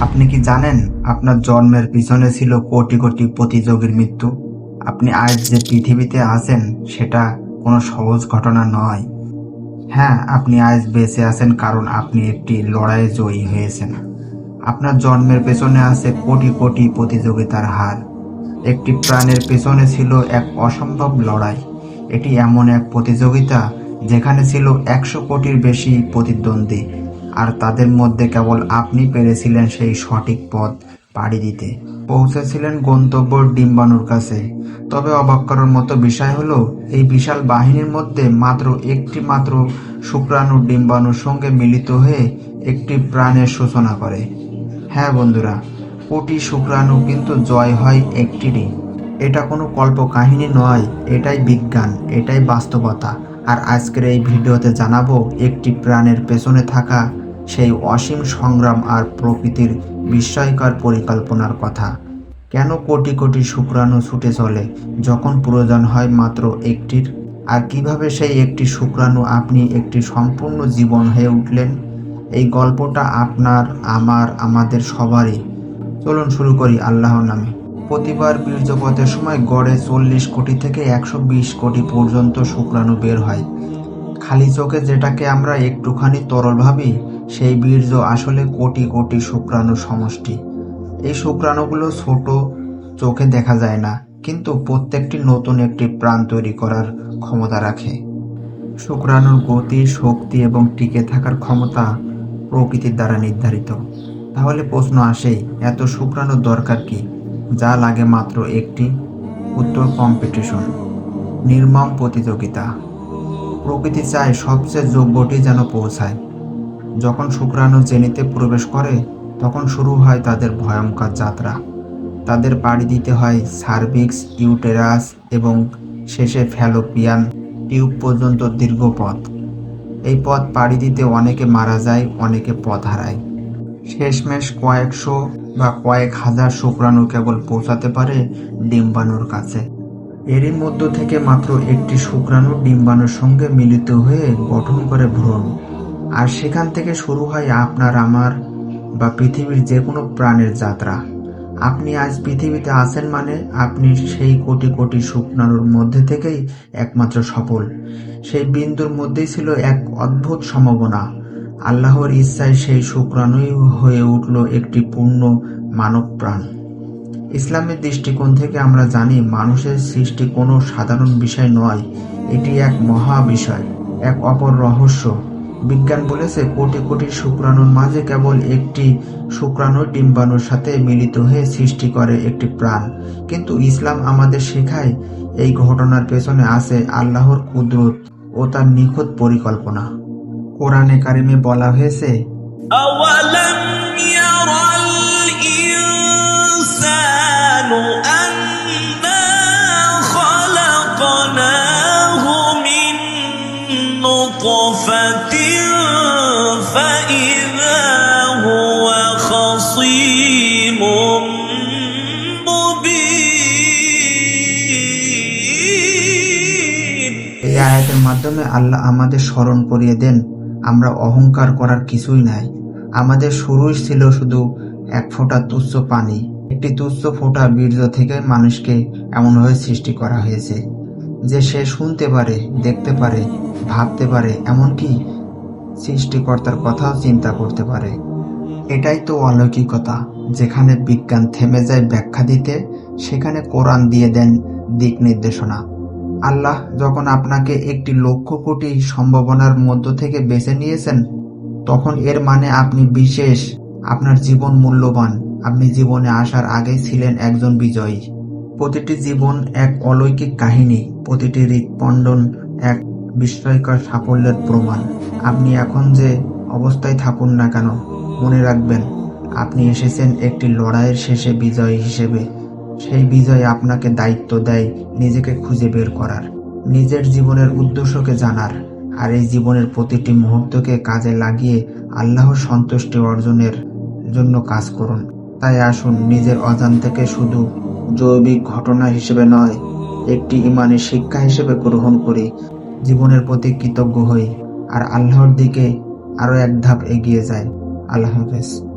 আপনি কি জানেন আপনার জন্মের পিছনে ছিল কোটি কোটি প্রতিযোগীর মৃত্যু? আপনি আজ যে পৃথিবীতে আছেন, সেটা কোনো সহজ ঘটনা নয়। হ্যাঁ আপনি আজ বেঁচে আছেন কারণ আপনি একটি লড়াইয়ে জয়ী হয়েছেন। আপনার জন্মের পেছনে আছে কোটি কোটি প্রতিযোগিতার হার। একটি প্রাণের পেছনে ছিল এক অসম্ভব লড়াই। এটি এমন এক প্রতিযোগিতা যেখানে ছিল একশো কোটির বেশি প্রতিদ্বন্দ্বী। আর তাদের মধ্যে কেবল আপনি পেরেছিলেন সেই সঠিক পথ পাড়ি দিতে। পৌঁছেছিলেন গন্তব্য ডিম্বাণুর কাছে। তবে অবাক করার মতো বিষয় হলো, এই বিশাল বাহিনীর মধ্যে মাত্র একটি মাত্র শুক্রাণু ডিম্বাণুর সঙ্গে মিলিত হয়ে একটি প্রাণের সূচনা করে। হ্যাঁ বন্ধুরা, কোটি শুক্রাণু কিন্তু জয় হয় একটিরই। এটা কোনো কল্প কাহিনী নয়, এটাই বিজ্ঞান, এটাই বাস্তবতা। আর আজকের এই ভিডিওতে জানাব একটি প্রাণের পেছনে থাকা সেই অসীম সংগ্রাম আর প্রকৃতির বিস্ময়কর পরিকল্পনার কথা। কেন কোটি কোটি শুক্রাণু ছুটে চলে যখন প্রয়োজন হয় মাত্র একটির? আর কীভাবে সেই একটি শুক্রাণু আপনি একটি সম্পূর্ণ জীবন হয়ে উঠলেন? এই গল্পটা আপনার, আমার, আমাদের সবারই। চলুন শুরু করি আল্লাহর নামে। প্রতিবার বীর্যপথের সময় গড়ে চল্লিশ কোটি থেকে একশো বিশ কোটি পর্যন্ত শুক্রাণু বের হয়। খালি চোখে যেটাকে আমরা একটুখানি তরল ভাবি সেই বীর্য আসলে কোটি কোটি শুক্রাণু সমষ্টি। এই শুক্রাণুগুলো ছোট, চোখে দেখা যায় না, কিন্তু প্রত্যেকটি নতুন একটি প্রাণ তৈরি করার ক্ষমতা রাখে। শুক্রাণুর গতি, শক্তি এবং টিকে থাকার ক্ষমতা প্রকৃতির দ্বারা নির্ধারিত। তাহলে প্রশ্ন আসেই, এত শুক্রাণুর দরকার কি? যা লাগে মাত্র একটি, উত্তর কম্পিটিশন। নির্মম প্রতিযোগিতা। প্রকৃতি চায় সবচেয়ে যোগ্যটি যেন পৌঁছায়। যখন শুক্রাণু জেনিতে প্রবেশ করে, তখন শুরু হয় তাদের ভয়ঙ্কর যাত্রা। তাদের পাড়ি দিতে হয় সার্ভিক্স, ইউটেরাস এবং শেষে ফ্যালোপিয়ান টিউব পর্যন্ত দীর্ঘ পথ। এই পথ পাড়ি দিতে অনেকে মারা যায়, অনেকে পথ হারায়। শেষমেশ কয়েকশো বা কয়েক হাজার শুক্রাণু কেবল পৌঁছাতে পারে ডিম্বাণুর কাছে। এরই মধ্য থেকে মাত্র একটি শুক্রাণু ডিম্বাণুর সঙ্গে মিলিত হয়ে গঠন করে ভ্রূণ। আর সেখান থেকে শুরু হয় আপনার, আমার বা পৃথিবীর যে কোনো প্রাণের যাত্রা। আপনি আজ পৃথিবীতে আছেন মানে আপনি সেই কোটি কোটি শুকনারুর মধ্যে থেকেই একমাত্র সফল। সেই বিন্দুর মধ্যেই ছিল এক অদ্ভুত সম্ভাবনা। আল্লাহর ইচ্ছায় সেই শুক্রাণুই হয়ে উঠল একটি পূর্ণ মানব প্রাণ। ইসলামের দৃষ্টিকোণ থেকে আমরা জানি মানুষের সৃষ্টি কোনো সাধারণ বিষয় নয়, এটি এক মহা বিষয় এক অপর রহস্য। বিজ্ঞান বলেছে, কোটি কোটি শুক্রাণুর মাঝে কেবল একটি শুক্রাণু ডিম্বাণুর সাথে মিলিত হয়ে সৃষ্টি করে একটি প্রাণ। কিন্তু ইসলাম আমাদের শেখায়, এই ঘটনার পেছনে আছে আল্লাহর কুদরত ও তার নিখুঁত পরিকল্পনা। কোরআনে কারিমে বলা হয়েছে এই আয়াতের মাধ্যমে আল্লাহ আমাদের স্মরণ করিয়ে দেন, আমরা অহংকার করার কিছুই নাই। আমাদের শুরুই ছিল শুধু এক ফোঁটা তুচ্ছ পানি। একটি তুচ্ছ ফোঁটা বীর্য থেকে মানুষকে এমনভাবে সৃষ্টি করা হয়েছে যে সে শুনতে পারে, দেখতে পারে, ভাবতে পারে, এমনকি সৃষ্টিকর্তার কথাও চিন্তা করতে পারে। এটাই তো অলৌকিকতা, যেখানে বিজ্ঞান থেমে যায় ব্যাখ্যা দিতে, সেখানে কোরআন দিয়ে দেন দিক নির্দেশনা। আল্লাহ যখন আপনাকে একটি লক্ষ কোটি সম্ভাবনার মধ্য থেকে বেছে নিয়েছেন, তখন এর মানে আপনি বিশেষ, আপনার জীবন মূল্যবান, আপনি জীবনে আসার আগে ছিলেন একজন বিজয়ী। প্রতিটি জীবন এক অলৌকিক কাহিনী, প্রতিটি হৃৎপণ্ডন এক বিস্ময়কর সাফল্যের প্রমাণ। আপনি এখন যে অবস্থায় থাকুন না কেন, মনে রাখবেন, আপনি এসেছেন একটি লড়াইয়ের শেষে বিজয় হিসেবে। সেই বিজয় আপনাকে দায়িত্ব দেয় নিজেকে খুঁজে বের করার। নিজের জীবনের উদ্দেশ্যকে জানার আর এই জীবনের প্রতিটি মুহূর্তকে কাজে লাগিয়ে আল্লাহর সন্তুষ্টি অর্জনের জন্য কাজ করুন। তাই আসুন, নিজের অজান থেকে শুধু জৈবিক ঘটনা হিসেবে নয়, একটি ইমানের শিক্ষা হিসেবে গ্রহণ করি। জীবনের প্রতি কৃতজ্ঞ হই আর আল্লাহর দিকে আরও এক ধাপ এগিয়ে যায়। আল্লাহ হাফেজ।